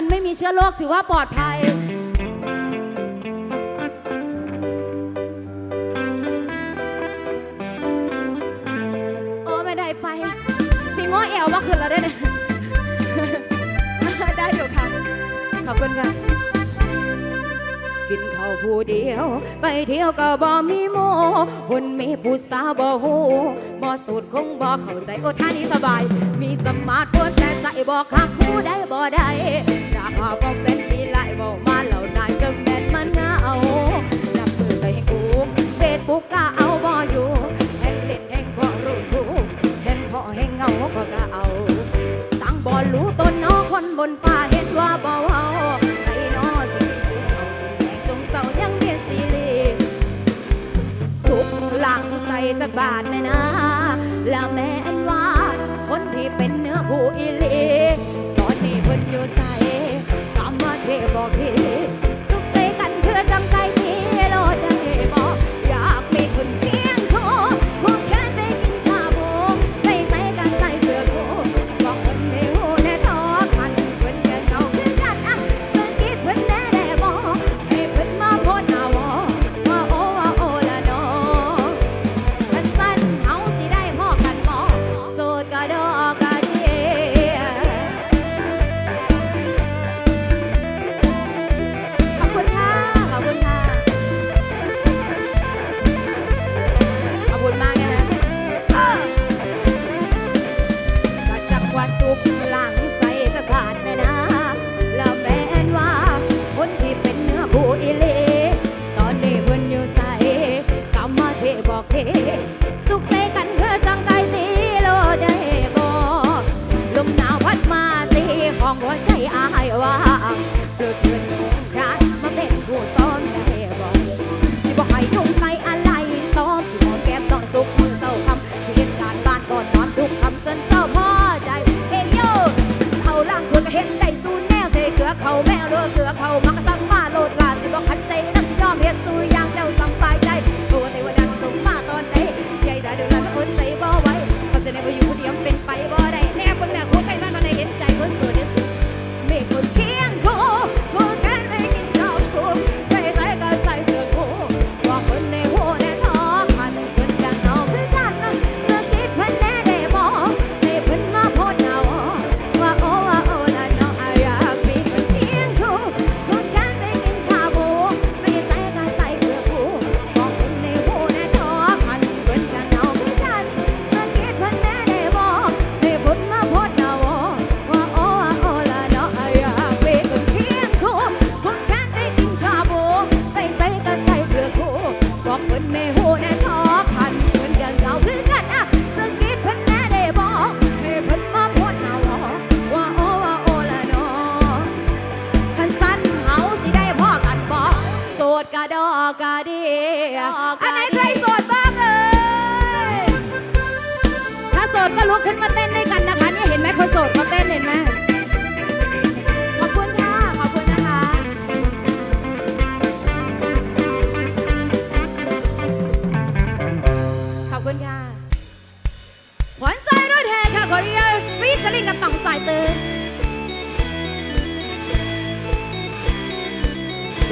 นไม่มีเชื้อโรคถือว่าปลอดภัยโอ้ไม่ได้ไป สิง้อแอวว่าคืนแล้วได้เนี่ยได้อยู่ค่ะ ขอบคุณค่ะ กินข้าวผู้เดียว ไปเที่ยวก็บ่มีโมหุ่นมีผู้สาวบ่ฮู้บ่สูตรคงบ่เข้าใจโอ้ท่านี้สบาย มีสมาร์ทโฟนแต่ใส่บ่คักผู้ใดบ่ได้าคาบ่เป็นปีไล่บ่มาเหล่านายจึงแม่นมันเหงานับมือไปให้กูเฟซบุ๊กก็เอาบ่อยู่แห่งเล่นแห่งบ่รู้กูเห็นพอแห่งเงาก็ก็เอา สั่งบอรู้ต้นนอคนบนฟ้าเห็นว่าบ่เว้าไอ้นอสิเอาจงแดงจงเศร้ายังเมียสีลีสุกหลังใส่จากบาทแน่นะแล้วแม่นว่าคนที่เป็นเนื้อผู้อีหลีตอนนี้เพิ่นอยู่ใส่ บอกทีสุขเส อกเท สุขเสกันเพื่อจัง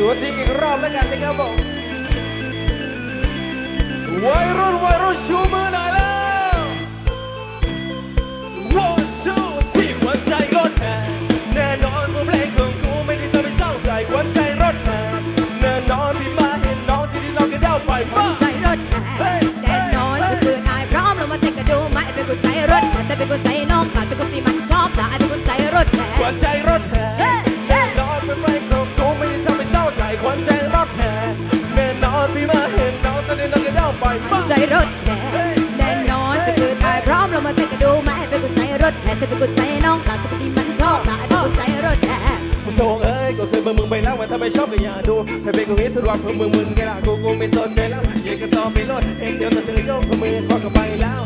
สวัสดีอีกรอบแล้วกันนะครับผมวัยรุ่นวัยรุ่นชูมือหน่อยแล้ว One two ที่หัวใจรถแห่แน่นอนว่าเพลงของกูไม่ได้ทำให้เศร้าใจหัวใจรถแห่แน่นอนที่มาเห็นน้องที่ที่เราก็เด้าไปขวัมาญใจรถแห่แน่นอนฉันคืออายพร้อมเรามาเต้นกันดูไหมเป็นคนใจรถแห่แต่เป็นคนใจน้องกาจะคนที่มันชอบแต่ไอเป็นคนใจรถแห่หัวใจรถแห่ รถแห่แน่นอนจะเกิดอายพร้อมเรามาเต้นกันดูไหมเป็นคนใจรถแห่แต่เป็นคนใจน้องกาจะคนที่มันชอบแต่ไอเป็นคนใจรถแห่กูโถงเอ้ยก็เคยเบิ่งมึงไปแล้วมันถ้าไมชอบก็อย่าดูให้เป็นกูฮิตทุกวันเพื่อมึงมึงไงล่ะกูกูไม่สนใจแล้วยังกันต่อไปรถเองเดี๋ยวจะเจอโยกมือขอกันไปแล้ว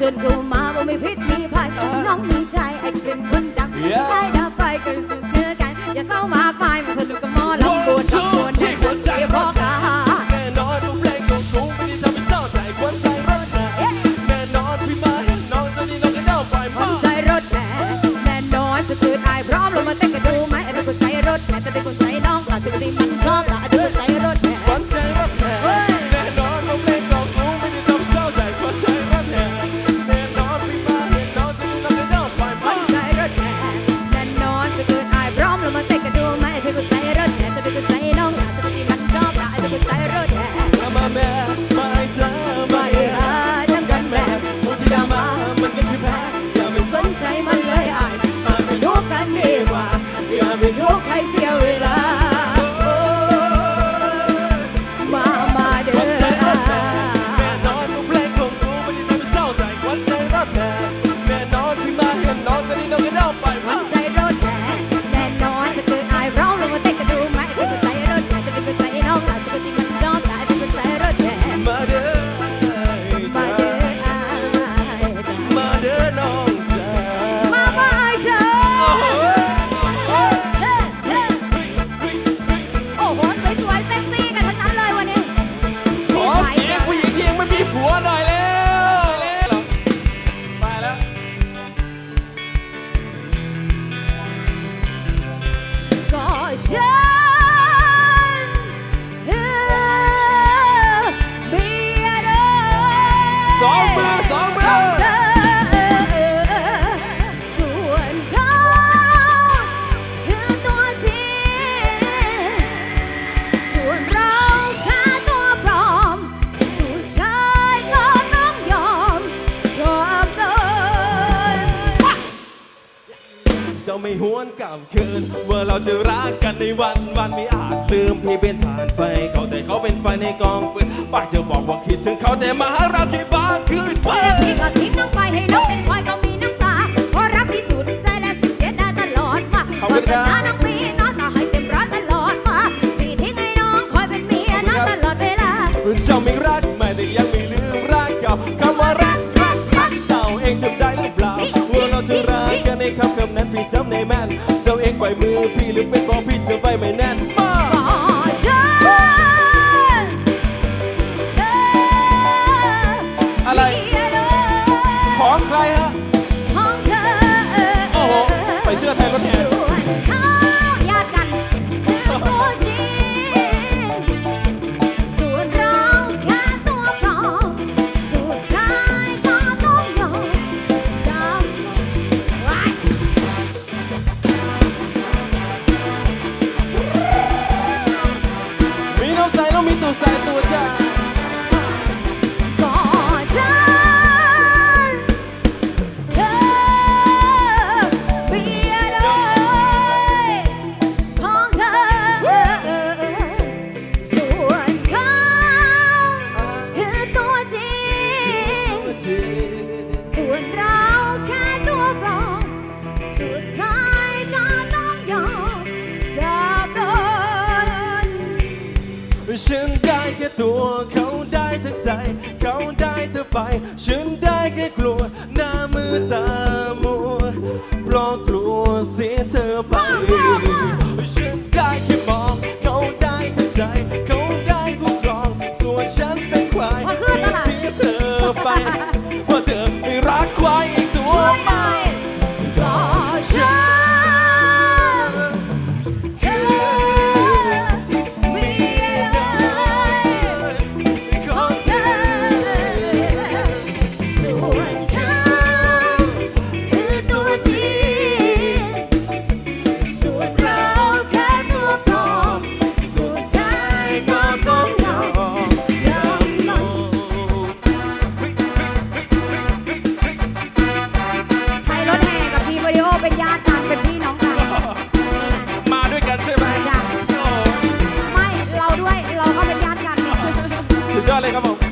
เชิญเข้ามาบ่าไม่ผิดมีภัยน้องมีชายไอ้เป็นคนดังไอ้ ไม่หวนกลับคืน ว่าเราจะรักกันในวันวันไม่อาจลืมพี่เป็นฐานไฟเขาแต่เขาเป็นไฟในกองฟืนป้าจะบอกว่าคิดถึงเขาแต่มาหาเราที่บ้านคืนไปพี่ก็ทิ้งน้องไปให้เราเป็นรอยก็มีน้ำตาเพรับที่สุดใจและสุดเสียดายตลอดมาเขาเป็นน้อ คำคำนั้นพี่จำในแม่นเจ้าเองปล่อยมือพี่หรือเป็นเพราพี่จะไว้ไม่แน่น เขาได้เธอไป ฉันได้แค่กลัว หน้ามือตามัวเพราะกลัวเสียเธอไป ฉันได้แค่มอง เขาได้เธอใจ เขาได้คู่ครอง ส่วนฉันเป็น เลยครับผม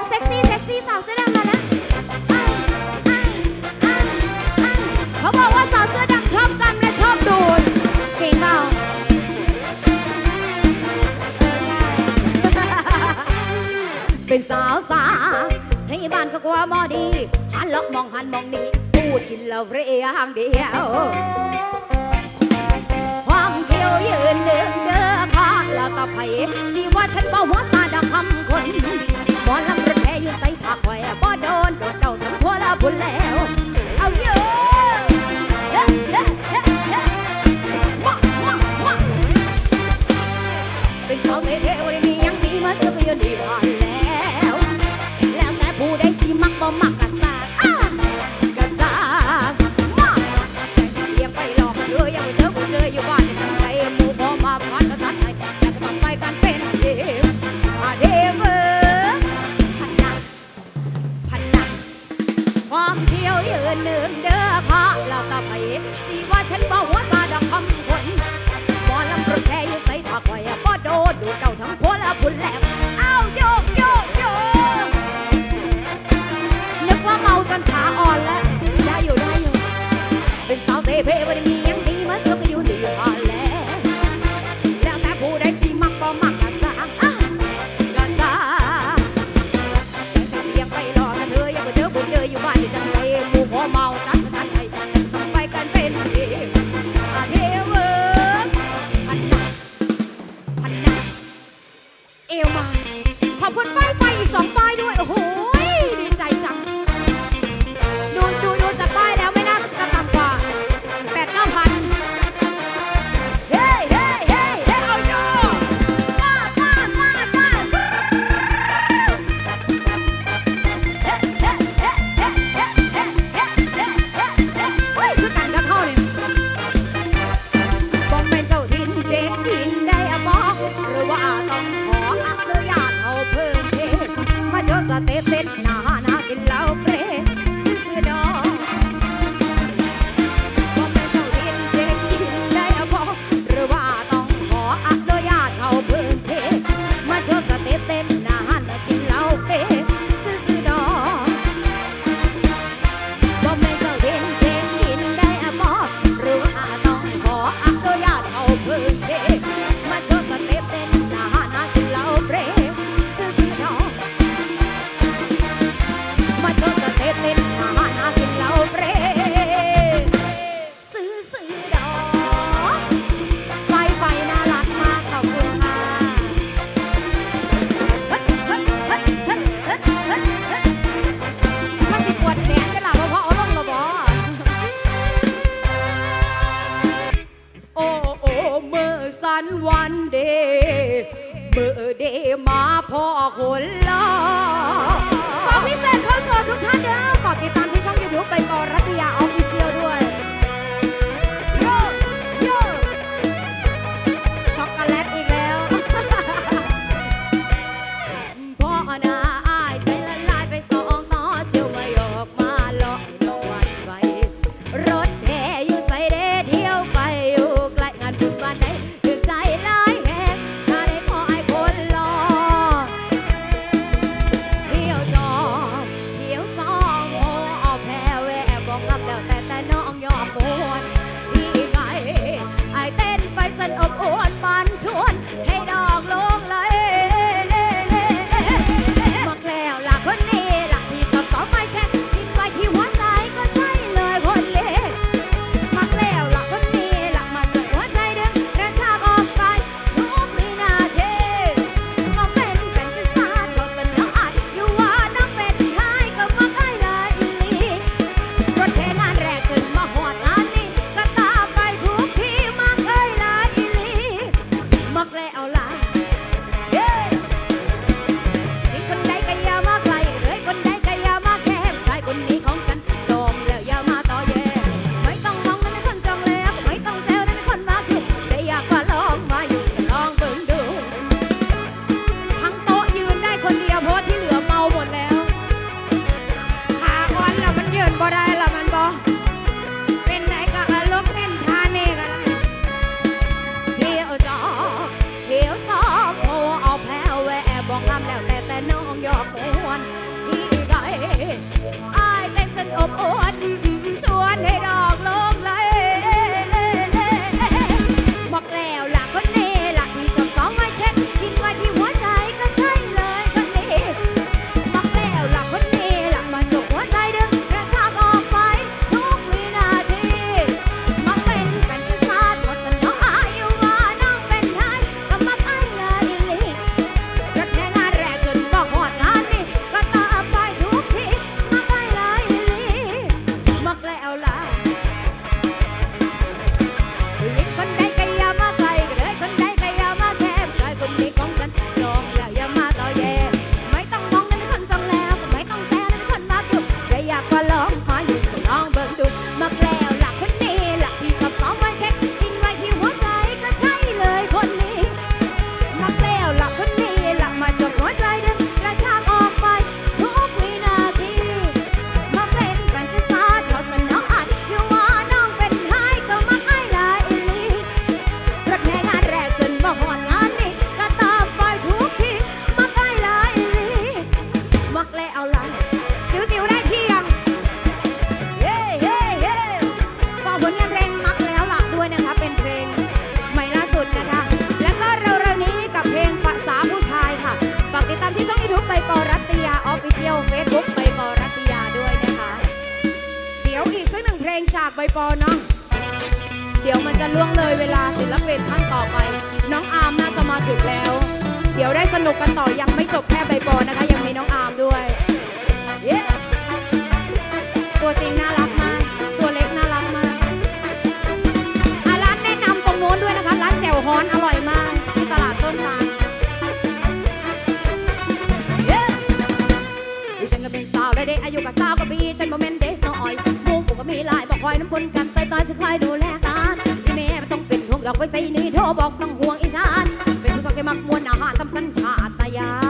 มเซ็กซี่เซ็กซี่สาวเสื้อดำมานะเขาบอกว่าสาวเสื้อดำชอบกัำและชอบดูดจริงเปล่าเป็นสาวสาใช้บ้านก็กลัวมอดี หันล็อกมองหันมองนี่พูดกินเหล้าเรียงเดียวความเที่ยวยืนเดิมเด้อคาดแล้วก็ไผสิว่าฉันบ่หัวซาดะคำคนบอลำ อยู่ใส่ปากแหวบ่โดนโดดเดาทั้งทั่วลาบุญแล้วเอาเยอะฮ้ฮ้ฮ้ว้าว้าว้าเป็นสาวเสเทวันนี้ยังดีมาสักอยู่ดีวันแล้ว แล้วแต่ผู้ใดสิมักบ่มัก on us. สนุกกันต่อยังไม่จบแค่ใบบอลนะคะ ยังมีน้องอาร์มด้วย yeah. ตัวจริงน่ารักมาก ตัวเล็กน่ารักมากอ่ร้านแนะนำตรงโน้นด้วยนะคะ ร้านแจ่วฮ้อนอร่อยมาก ที่ตลาดต้นตาล yeah. ดิฉันก็เป็นสาวได้เด็กอายุกับสาวก็มีฉันโมเมนต์เด็กน้อยมูกผมก็มีหลายบอกคอยน้ำปนกันต่อยๆสิคอยดูแลกันอีเมย์ไม่ต้องเป็นห่วงหรอกไปใส่นี่โทรบอกน้องห่วง มักมวนอาหารตำสัญชาตญาณ